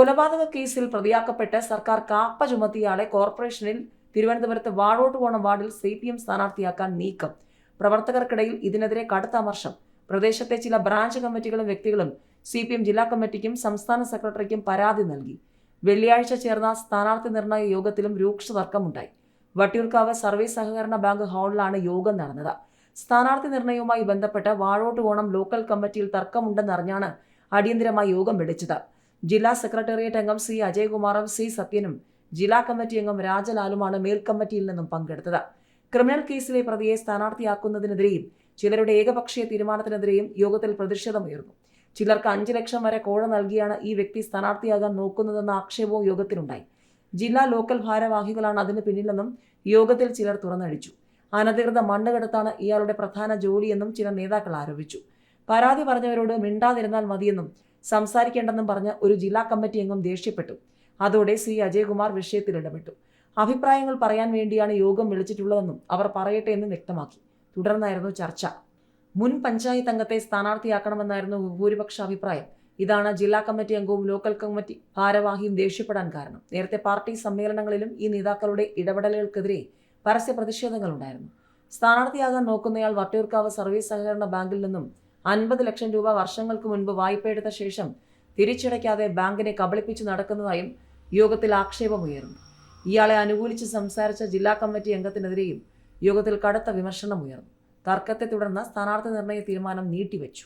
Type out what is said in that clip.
കൊലപാതക കേസിൽ പ്രതിയാക്കപ്പെട്ട് സർക്കാർ കാപ്പ ചുമത്തിയയാളെ കോർപ്പറേഷനിൽ തിരുവനന്തപുരത്ത് വാഴോട്ടുകോണം വാർഡിൽ സി പി എം സ്ഥാനാർത്ഥിയാക്കാൻ നീക്കം. പ്രവർത്തകർക്കിടയിൽ ഇതിനെതിരെ കടുത്ത അമർഷം. പ്രദേശത്തെ ചില ബ്രാഞ്ച് കമ്മിറ്റികളും വ്യക്തികളും സി പി എം ജില്ലാ കമ്മിറ്റിക്കും സംസ്ഥാന സെക്രട്ടറിക്കും പരാതി നൽകി. വെള്ളിയാഴ്ച ചേർന്ന സ്ഥാനാർത്ഥി നിർണയ യോഗത്തിലും രൂക്ഷ തർക്കമുണ്ടായി. വട്ടിയൂർക്കാവ് സർവീസ് സഹകരണ ബാങ്ക് ഹാളിലാണ് യോഗം നടന്നത്. സ്ഥാനാർത്ഥി നിർണയവുമായി ബന്ധപ്പെട്ട് വാഴോട്ടുകോണം ലോക്കൽ കമ്മിറ്റിയിൽ തർക്കമുണ്ടെന്നറിഞ്ഞാണ് അടിയന്തരമായി യോഗം വിളിച്ചത്. ജില്ലാ സെക്രട്ടേറിയറ്റ് അംഗം സി അജയകുമാറും സി സത്യനും ജില്ലാ കമ്മിറ്റി അംഗം രാജലാലുമാണ് മേൽക്കമ്മിറ്റിയിൽ നിന്നും പങ്കെടുത്തത്. ക്രിമിനൽ കേസിലെ പ്രതിയെ സ്ഥാനാർത്ഥിയാക്കുന്നതിനെതിരെയും ചിലരുടെ ഏകപക്ഷീയ തീരുമാനത്തിനെതിരെയും യോഗത്തിൽ പ്രതിഷേധമുയർന്നു ചിലർക്ക് അഞ്ച് ലക്ഷം വരെ കോഴ നൽകിയാണ് ഈ വ്യക്തി സ്ഥാനാർത്ഥിയാകാൻ നോക്കുന്നതെന്ന ആക്ഷേപവും യോഗത്തിലുണ്ടായി. ജില്ലാ ലോക്കൽ ഭാരവാഹികളാണ് അതിന് പിന്നിലെന്നും യോഗത്തിൽ ചിലർ തുറന്നടിച്ചു. അനധികൃത മണ്ണ് കടത്താണ് ഇയാളുടെ പ്രധാന ജോലിയെന്നും ചില നേതാക്കൾ ആരോപിച്ചു. പരാതി പറഞ്ഞവരോട് മിണ്ടാതിരുന്നാൽ മതിയെന്നും സംസാരിക്കേണ്ടെന്നും പറഞ്ഞ് ഒരു ജില്ലാ കമ്മിറ്റി അംഗം ദേഷ്യപ്പെട്ടു. അതോടെ സി അജയകുമാർ വിഷയത്തിൽ ഇടപെട്ടു. അഭിപ്രായങ്ങൾ പറയാൻ വേണ്ടിയാണ് യോഗം വിളിച്ചിട്ടുള്ളതെന്നും അവർ പറയട്ടെ എന്നും വ്യക്തമാക്കി. തുടർന്നായിരുന്നു ചർച്ച. മുൻ പഞ്ചായത്ത് അംഗത്തെ സ്ഥാനാർത്ഥിയാക്കണമെന്നായിരുന്നു ഭൂരിപക്ഷ അഭിപ്രായം. ഇതാണ് ജില്ലാ കമ്മിറ്റി അംഗവും ലോക്കൽ കമ്മിറ്റി ഭാരവാഹിയും ദേഷ്യപ്പെടാൻ കാരണം. നേരത്തെ പാർട്ടി സമ്മേളനങ്ങളിലും ഈ നേതാക്കളുടെ ഇടപെടലുകൾക്കെതിരെ പരസ്യ പ്രതിഷേധങ്ങൾ പ്രതിഷേധങ്ങളുണ്ടായിരുന്നു സ്ഥാനാർത്ഥിയാകാൻ നോക്കുന്നയാൾ വട്ടിയൂർക്കാവ് സർവീസ് സഹകരണ ബാങ്കിൽ നിന്നും അൻപത് ലക്ഷം രൂപ വർഷങ്ങൾക്ക് മുൻപ് വായ്പ എടുത്ത ശേഷം തിരിച്ചടയ്ക്കാതെ ബാങ്കിനെ കബളിപ്പിച്ചു നടക്കുന്നതായും യോഗത്തിൽ ആക്ഷേപമുയർന്നു ഇയാളെ അനുകൂലിച്ച് സംസാരിച്ച ജില്ലാ കമ്മിറ്റി അംഗത്തിനെതിരെയും യോഗത്തിൽ കടുത്ത വിമർശനമുയർന്നു തർക്കത്തെ തുടർന്ന് സ്ഥാനാർത്ഥി നിർണയ തീരുമാനം നീട്ടിവെച്ചു.